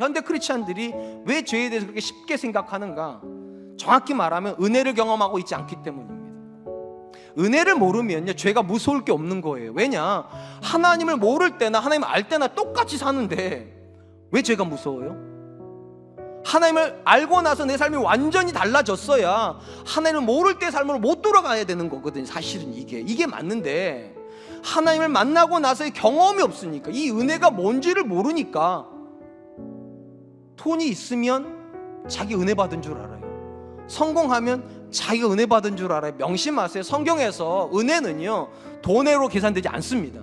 현대 크리스찬들이 왜 죄에 대해서 그렇게 쉽게 생각하는가? 정확히 말하면 은혜를 경험하고 있지 않기 때문입니다. 은혜를 모르면요 죄가 무서울 게 없는 거예요. 왜냐 하나님을 모를 때나 하나님을 알 때나 똑같이 사는데 왜 죄가 무서워요? 하나님을 알고 나서 내 삶이 완전히 달라졌어야 하나님을 모를 때 삶으로 못 돌아가야 되는 거거든요. 사실은 이게 이게 맞는데 하나님을 만나고 나서의 경험이 없으니까 이 은혜가 뭔지를 모르니까 돈이 있으면 자기 은혜 받은 줄 알아요. 성공하면 자기가 은혜 받은 줄 알아요. 명심하세요. 성경에서 은혜는요 돈으로 계산되지 않습니다.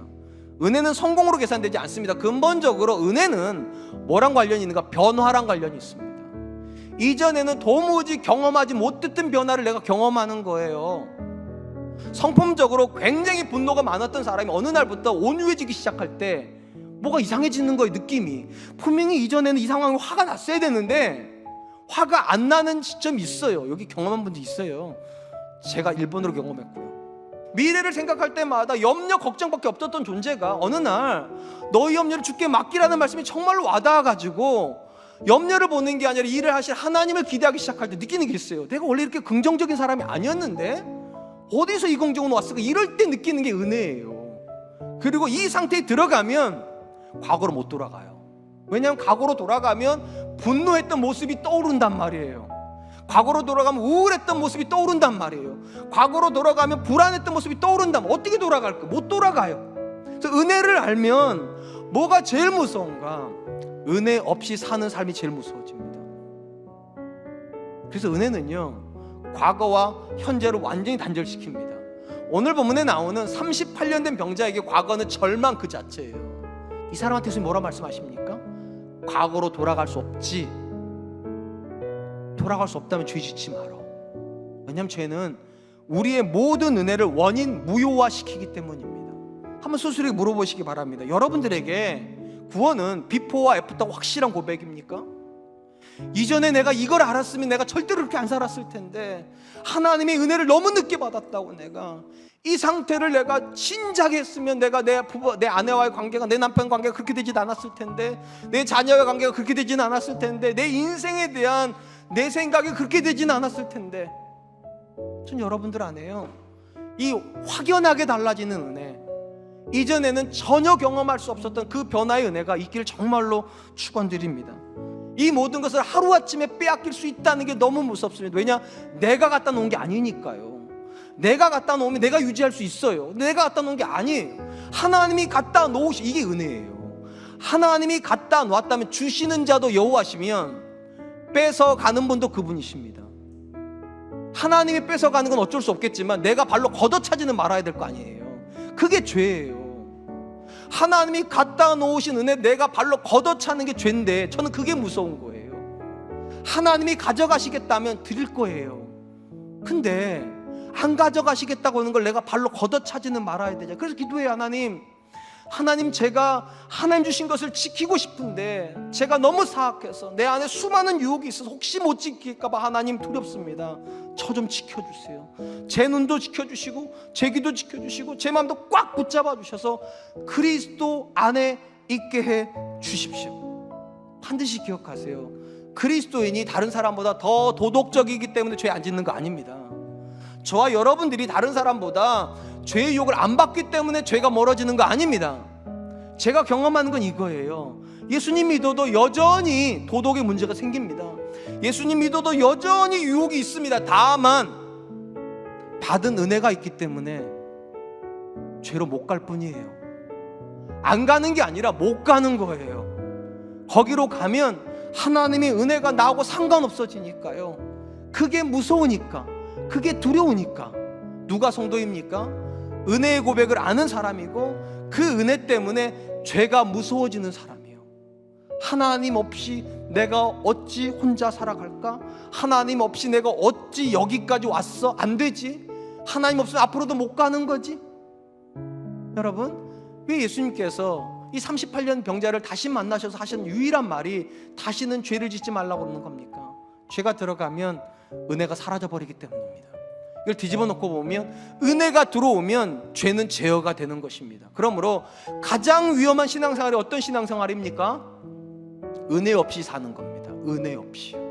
은혜는 성공으로 계산되지 않습니다. 근본적으로 은혜는 뭐랑 관련이 있는가? 변화랑 관련이 있습니다. 이전에는 도무지 경험하지 못했던 변화를 내가 경험하는 거예요. 성품적으로 굉장히 분노가 많았던 사람이 어느 날부터 온유해지기 시작할 때 뭐가 이상해지는 거예요, 느낌이. 분명히 이전에는 이 상황이 화가 났어야 되는데 화가 안 나는 시점이 있어요. 여기 경험한 분도 있어요. 제가 일본으로 경험했고요. 미래를 생각할 때마다 염려 걱정밖에 없었던 존재가 어느 날 너희 염려를 주께 맡기라는 말씀이 정말로 와닿아 가지고 염려를 보는 게 아니라 일을 하실 하나님을 기대하기 시작할 때 느끼는 게 있어요. 내가 원래 이렇게 긍정적인 사람이 아니었는데 어디서 이 긍정은 왔을까? 이럴 때 느끼는 게 은혜예요. 그리고 이 상태에 들어가면 과거로 못 돌아가요. 왜냐하면 과거로 돌아가면 분노했던 모습이 떠오른단 말이에요. 과거로 돌아가면 우울했던 모습이 떠오른단 말이에요. 과거로 돌아가면 불안했던 모습이 떠오른다면 어떻게 돌아갈까? 못 돌아가요. 그래서 은혜를 알면 뭐가 제일 무서운가? 은혜 없이 사는 삶이 제일 무서워집니다. 그래서 은혜는요, 과거와 현재를 완전히 단절시킵니다. 오늘 본문에 나오는 38년 된 병자에게 과거는 절망 그 자체예요. 이 사람한테 서 뭐라 말씀하십니까? 과거로 돌아갈 수 없지. 돌아갈 수 없다면 죄 짓지 마라. 왜냐하면 죄는 우리의 모든 은혜를 원인 무효화시키기 때문입니다. 한번 스스로에게 물어보시기 바랍니다. 여러분들에게 구원은 비포와 애프터가 확실한 고백입니까? 이전에 내가 이걸 알았으면 내가 절대로 그렇게 안 살았을 텐데 하나님의 은혜를 너무 늦게 받았다고 내가 이 상태를 내가 진작에 했으면 내가 내 부부 내 아내와의 관계가 내 남편 관계가 그렇게 되진 않았을 텐데 내 자녀의 관계가 그렇게 되진 않았을 텐데 내 인생에 대한 내 생각이 그렇게 되진 않았을 텐데 전 여러분들 안에요 이 확연하게 달라지는 은혜 이전에는 전혀 경험할 수 없었던 그 변화의 은혜가 있기를 정말로 축원드립니다. 이 모든 것을 하루아침에 빼앗길 수 있다는 게 너무 무섭습니다. 왜냐? 내가 갖다 놓은 게 아니니까요. 내가 갖다 놓으면 내가 유지할 수 있어요. 내가 갖다 놓은 게 아니에요. 하나님이 갖다 놓으시 이게 은혜예요. 하나님이 갖다 놓았다면 주시는 자도 여호와시면 뺏어 가는 분도 그분이십니다. 하나님이 뺏어 가는 건 어쩔 수 없겠지만 내가 발로 걷어 차지는 말아야 될 거 아니에요. 그게 죄예요. 하나님이 갖다 놓으신 은혜 내가 발로 걷어 차는 게 죄인데 저는 그게 무서운 거예요. 하나님이 가져가시겠다면 드릴 거예요. 근데 안 가져가시겠다고 하는 걸 내가 발로 걷어 차지는 말아야 되죠. 그래서 기도해요, 하나님. 하나님 제가 하나님 주신 것을 지키고 싶은데 제가 너무 사악해서 내 안에 수많은 유혹이 있어서 혹시 못 지킬까봐 하나님 두렵습니다. 저 좀 지켜주세요. 제 눈도 지켜주시고 제 귀도 지켜주시고 제 마음도 꽉 붙잡아 주셔서 그리스도 안에 있게 해 주십시오. 반드시 기억하세요. 그리스도인이 다른 사람보다 더 도덕적이기 때문에 죄 안 짓는 거 아닙니다. 저와 여러분들이 다른 사람보다 죄의 유혹을 안 받기 때문에 죄가 멀어지는 거 아닙니다. 제가 경험하는 건 이거예요. 예수님 믿어도 여전히 도덕의 문제가 생깁니다. 예수님 믿어도 여전히 유혹이 있습니다. 다만 받은 은혜가 있기 때문에 죄로 못 갈 뿐이에요. 안 가는 게 아니라 못 가는 거예요. 거기로 가면 하나님의 은혜가 나하고 상관없어지니까요. 그게 무서우니까, 그게 두려우니까. 누가 성도입니까? 은혜의 고백을 아는 사람이고 그 은혜 때문에 죄가 무서워지는 사람이에요. 하나님 없이 내가 어찌 혼자 살아갈까? 하나님 없이 내가 어찌 여기까지 왔어? 안 되지? 하나님 없으면 앞으로도 못 가는 거지? 여러분, 왜 예수님께서 이 38년 병자를 다시 만나셔서 하신 유일한 말이 다시는 죄를 짓지 말라고 그러는 겁니까? 죄가 들어가면 은혜가 사라져 버리기 때문입니다. 이걸 뒤집어 놓고 보면 은혜가 들어오면 죄는 제어가 되는 것입니다. 그러므로 가장 위험한 신앙생활이 어떤 신앙생활입니까? 은혜 없이 사는 겁니다. 은혜 없이요.